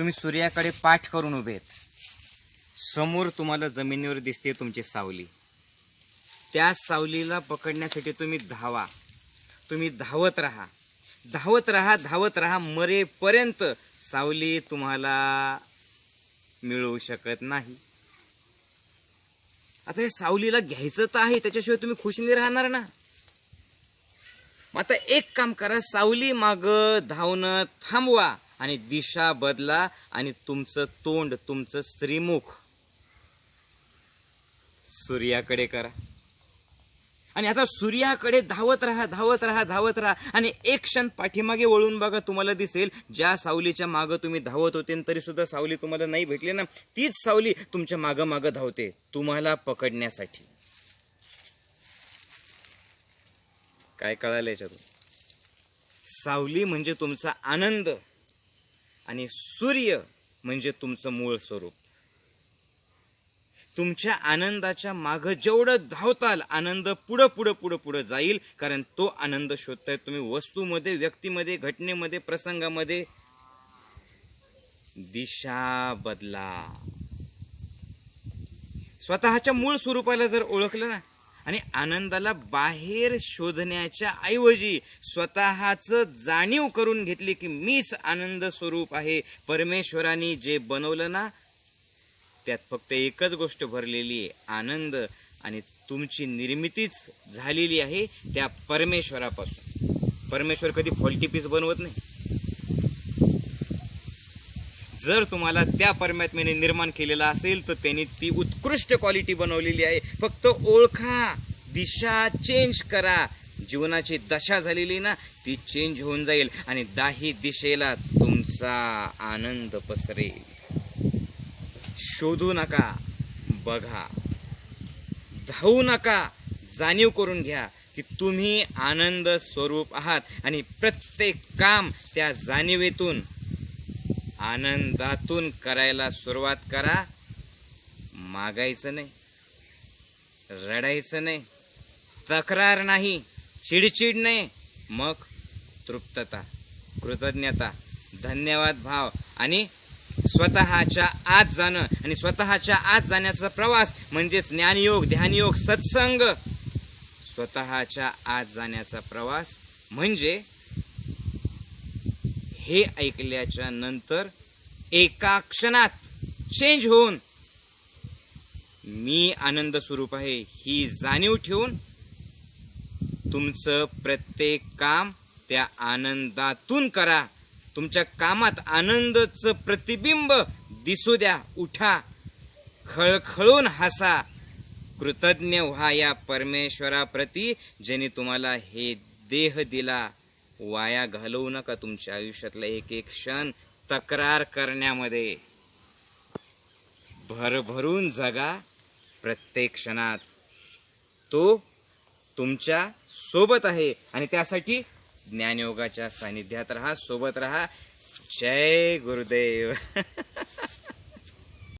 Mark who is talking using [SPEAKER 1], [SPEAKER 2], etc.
[SPEAKER 1] तुम्ही सूर्याकडे पाठ करून उभे आहेत. समोर तुम्हाला जमिनीवर दिसते तुमची सावली. त्या सावलीला पकडण्यासाठी तुम्ही धावा. तुम्ही धावत राहा. धावत राहा धावत राहा मरेपर्यंत सावली तुम्हाला मिळू शकत नाही. आता हे सावलीला घ्यायचं तर आहे त्याच्याशिवाय तुम्ही खुश नाही राहणार ना. मग आता एक काम करा सावली माग धावणं थांबवा. आणि दिशा बदला आणि तुमचं तोंड तुमचं स्त्रीमुख. सूर्याकडे करा. आणि आता सूर्याकडे धावत राहा धावत राहा धावत राहा. आणि एक क्षण पाठीमागे वळून बघा तुम्हाला दिसेल ज्या सावलीच्या मागं तुम्ही धावत होते तरी सुद्धा सावली तुम्हाला नाही भेटली ना तीच सावली तुमच्या मागं मागं धावते तुम्हाला पकडण्यासाठी. काय कळालं याच्यातून? सावली म्हणजे तुमचा आनंद. आणि सूर्य म्हणजे तुमचं मूळ स्वरूप. तुमच्या आनंदाच्या मागं जेवढं धावताल आनंद पुढं पुढं पुढं पुढं जाईल कारण तो आनंद शोधताय तुम्ही वस्तूमध्ये व्यक्तीमध्ये घटनेमध्ये प्रसंगामध्ये. दिशा बदला. स्वतःच्या मूळ स्वरूपाला जर ओळखलं ना आणि आनंदाला बाहेर शोधण्याच्या ऐवजी स्वतःच जाणीव करून घेतली की मीच आनंद स्वरूप आहे. परमेश्वराने जे बनवलं ना त्यात फक्त एकच गोष्ट भरलेली आहे आनंद. आणि तुमची निर्मितीच झालेली आहे त्या परमेश्वरापासून. परमेश्वर कधी फॉल्टी पीस बनवत नाही. जर तुम्हाला त्या परमात्म्याने निर्माण केलेला असेल तर त्यांनी ती उत्कृष्ट क्वालिटी बनवलेली आहे. फक्त ओळखा दिशा चेंज करा. जीवनाची दशा झालेली ना ती चेंज होऊन जाईल आणि दाही दिशेला तुमचा आनंद पसरेल. शोधू नका बघा. धावू नका जाणीव करून घ्या की तुम्ही आनंद स्वरूप आहात आणि प्रत्येक काम त्या जाणीवेतून आनंदातून करायला सुरुवात करा. मागायचं नाही. रडायचं नाही. तक्रार नाही. चिडचिड नाही. मग तृप्तता कृतज्ञता धन्यवाद भाव आणि स्वतःच्या आत जाणं आणि स्वतःच्या आत जाण्याचा प्रवास म्हणजेच ज्ञानयोग ध्यानयोग सत्संग. स्वतःच्या आत जाण्याचा प्रवास म्हणजे हे ऐकल्याच्या नंतर एका क्षणात चेंज होऊन मी आनंद स्वरूप आहे ही जाणीव ठेवून तुमचं प्रत्येक काम त्या आनंदातून करा. तुमच्या कामात आनंदचं प्रतिबिंब दिसू द्या उठा खळखळून हसा. कृतज्ञ व्हा या परमेश्वराप्रती ज्याने तुम्हाला हे देह दिला. वाया घालवू नका तुमच्या आयुष्यातला एक एक क्षण तक्रार करण्यामध्ये. भरभरून जगा प्रत्येक क्षणात. तो तुमच्यासोबत आहे आणि त्यासाठी ज्ञानयोगाच्या सानिध्यात राहा सोबत राहा. जय गुरुदेव.